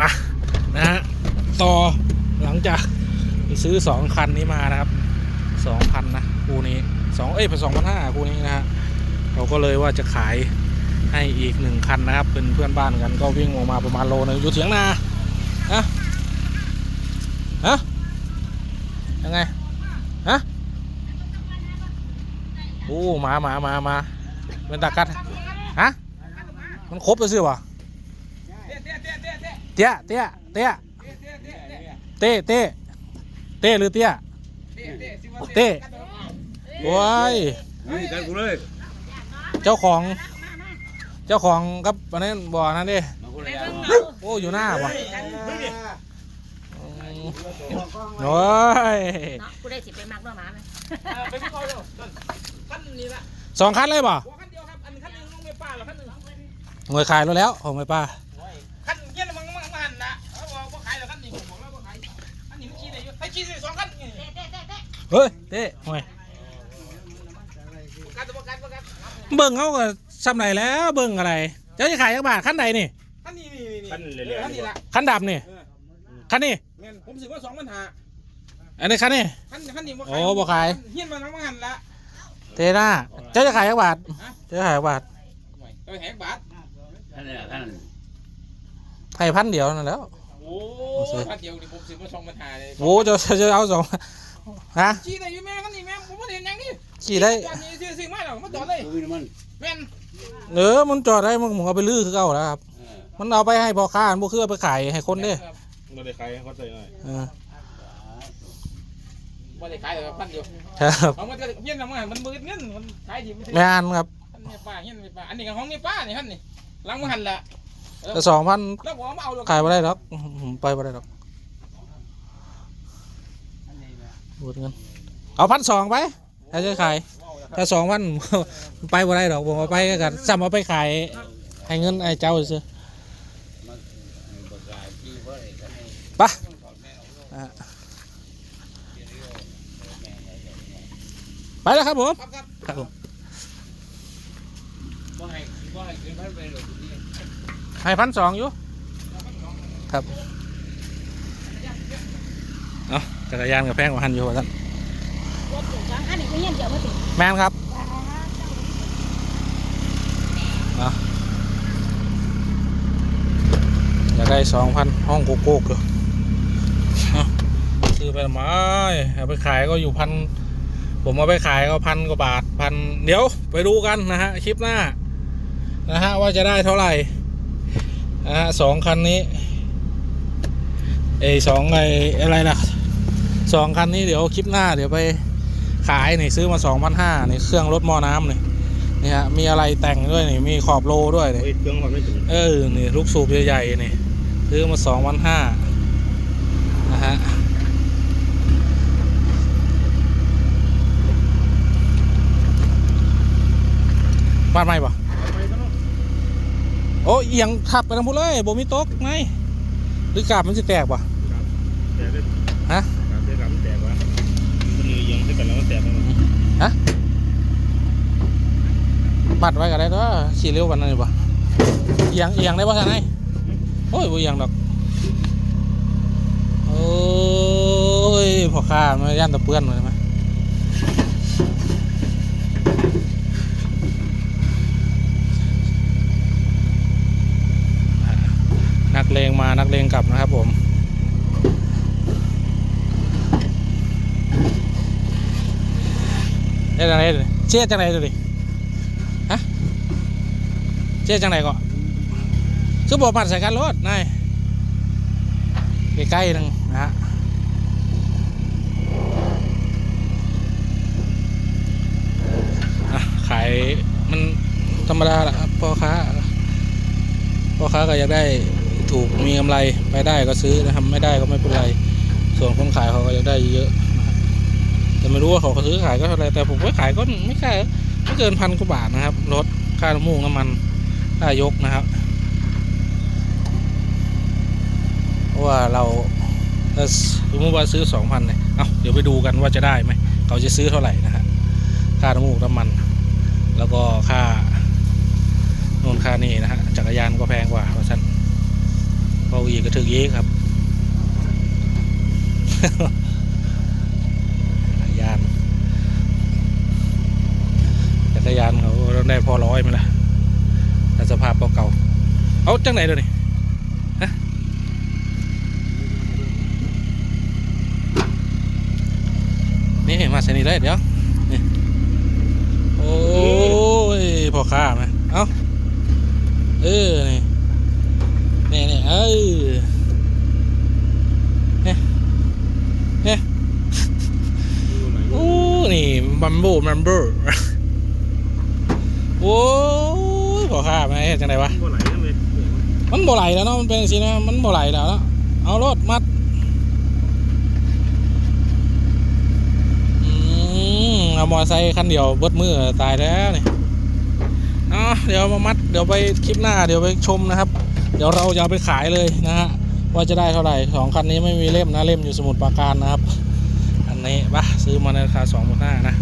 มานะฮะต่อหลังจากซื้อสองคันนี้มานะครับสองพันนะคู่นี้สองเอ้ยสองพันห้าคู่นี้นะฮะเราก็เลยว่าจะขายให้อีกหนึ่งคันนะครับ เป็นเพื่อนบ้านกันก็วิ่งออกมาประมาณโลนึงอยู่เถียงนาฮะฮะยังไงฮะโอ้มามามามาเป็นตากัดฮะมันครบเลยสิวะ เตี้ยเตี้ยเตี้ยเต้เต้เต้หรือเตี้ยเต้โอ้ยกันกูเลยเจ้าของ เจ้าของกับอันนี้บ่อนั่นดิมานี่โอ้อยู่หน้าว่ะโอ้ยกูได้สิไปมักเนาะหมาไหมไปพี่เขาเร็วขั้นนี้ละสองคันเลยบ่หัวขั้นเดียวครับอันขั้นนึงลงไปป่าหรอขั้นนึงหน่วยขายแล้วแล้วของไม่ป้า เต้เฮ้ยเต้ห่วยประกันประกันประกันเบิ่งเขาก็ซ้ำไหนแล้วเบิ่งอะไรเจ้าจะขายยักบาทขั้นใดนี่ขั้นนี้นี่นี่ขั้นเรื่อยๆขั้นนี้ละขั้นดำนี่ขั้นนี้เงินผมซื้อมาสองพันห้าอันนี้ขั้นนี้ขั้นขั้นนี้โอ้บ่ขาย เฮียนมันน้ำมันละเทน่าเจ้าจะขายยักบาทเจ้าจะขายยักบาทไปแหกบาทขั้นนี้ขั้นให้พันเดียวนั่นแหล้ว โอ้ขั้นเดียวนี่ผมซื้อมาสองพันห้าเลยโอ้จะจะจะเอาสอง ฮะขี้ได้อยู่แม่ขั้นนี้แม่ผมไม่เห็นยังนี่ขี่ได้จอดนี่ซื้อซื้อมาหรอกมาจอดเลยกูมีน้ำมันแม่นเออมันจอดได้มึงมึงเอาไปลื้อคือเก่าแล้วครับ เออมันเอาไปให้พ่อค้าพวกคือเอาไปขายให้คนเด้ไม่ได้ใครเขาใส่หน่อยเออไม่ได้ขายเลยพันเดียวครับเอามันก็เฮียนน้ำมันมันมืดเงินมันขายดีมันแม่นครับอันนี้ป้าเฮียนไม่ป้าอันนี้ก็ของนี่ป้านี่ฮันนี่หลังมือหันละแต่สองพันแล้วผมเอาหรอกขายไม่ได้หรอกผมไปไม่ได้หรอก บูดเงินเอาพันสองไปถ้าจะขายถ้าสองพันไปไม่ได้หรอกผมเอาไปกันซ้ำเอาไปขายให้เงินไอ้เจ้าซื้อปะกาศที่ว่าอไรกันไปอะไปแล้วครับผมครับผมบ่ให้พันไปหรอกนี่ให้พันสองอยู่ ครับ เอา จักรยานกับแพงกว่าหันอยู่ว่าซั่นรถถึงจังอันนี้ก็เงี้ยเดียวมาติแมนครับเอาอยากได้สองพันห้องโกโก้เลยเอาซื้อไปทำไมเอาไปขายก็อยู่พันผมเอาไปขายก็พันกว่าบาทพันเดี๋ยวไปดูกันนะฮะคลิปหน้านะฮะว่าจะได้เท่าไหร่นะฮะสองคันนี้เอยสองไออะไรล่ะ สองคันนี้เดี๋ยวคลิปหน้าเดี๋ยวไปขายนี่ซื้อมาสองพันห้านี่เครื่องรถหม้อน้ำนี่นี่ฮะมีอะไรแต่งด้วยนี่มีขอบโลด้วยนี่เฮ้ยเครื่องความไม่ถึงเออนี่ลูกสูบใหญ่ๆนี่ซื้อมาสองพันห้านะฮะบ้านใหม่ปะโอ้เอียงขับไปทางพุนเลยบ่มีโต๊ะไงหรือกาบมันจะแตกปะแตกได้ฮะ กาบได้กาบแตกวะ มันเลยยังได้กันแล้วมันแตกแล้วบัดไว้ก็ได้ตัวขี่เร็วกันนั่นนี่ปะเอียงเอียงได้ปะท่านไงโอ้ยบ่เอียงดอกโอ้ยพอข้ามาย่านตะเปื้อนเลยไหมนักเลงมานักเลงกลับนะครับผม เอ๊จังไรเลยเชี่ยจังไรตัวดิฮะเชี่ยจังไรก่อคือบอกปัดใส่กันรถนายใกล้ๆนึงนะฮะขายมันธรรมดาแหละครับพ่อค้าพ่อค้าก็อยากได้ถูกมีกำไรไปได้ก็ซื้อนะครับไม่ได้ก็ไม่เป็นไร ส่วนคนขายเขาก็อยากได้เยอะ แต่ไม่รู้ว่าเขาซื้อขายก็เท่าไรแต่ผมไปขายก็ไม่ใช่ไม่เกินพันกว่าบาทนะครับรถค่าน้ำมูกน้ำมันค่ายกนะครับเพราะว่าเราถ้าสมมติว่าซื้อสองพันเนี่ยเอาเดี๋ยวไปดูกันว่าจะได้ไหมเขาจะซื้อเท่าไหร่นะฮะค่าน้ำมูกน้ำมัน แล้วก็ค่าโน่นค่านี่นะฮะจักรยานก็แพงกว่าเพราะฉะนั้นก็เขาอีกก็ถึงอีกครับ จักรยานจั กรยานเขาต้องได้พอร้อยไหมล่ะแต่สภาพเก่าๆเอาจังไหนเดี๋ยวนี้ฮะนี่มาเซนี่เลยเดี๋ยวนี่โอ้ยพอค้าไหมเอาเออนี่นี่นี่เออเนี่ยเนี่ยโอ้นี่บัมโบมัมเบอร์โอ้ยขอข้าไหมเฮ็ดจังไดวะ บ่ไหลนั่นเลยมันบ่ไหลแล้วเนาะ มันเป็นสินะ มันบ่ไหลแล้วเนาะ เอารถมัดเอามอไซค์คันเดียวเบิดมือตายแล้วนี่เนาะเดี๋ยวมามัด เดี๋ยวไปคลิปหน้า เดี๋ยวไปชมนะครับ เดี๋ยวเราจะไปขายเลยนะฮะ ว่าจะได้เท่าไหร่สองคันนี้ไม่มีเล่มนะ เล่มอยู่สมุดปราการนะครับ อันนี้ปะซื้อมาในราคาสองหมื่นห้านะ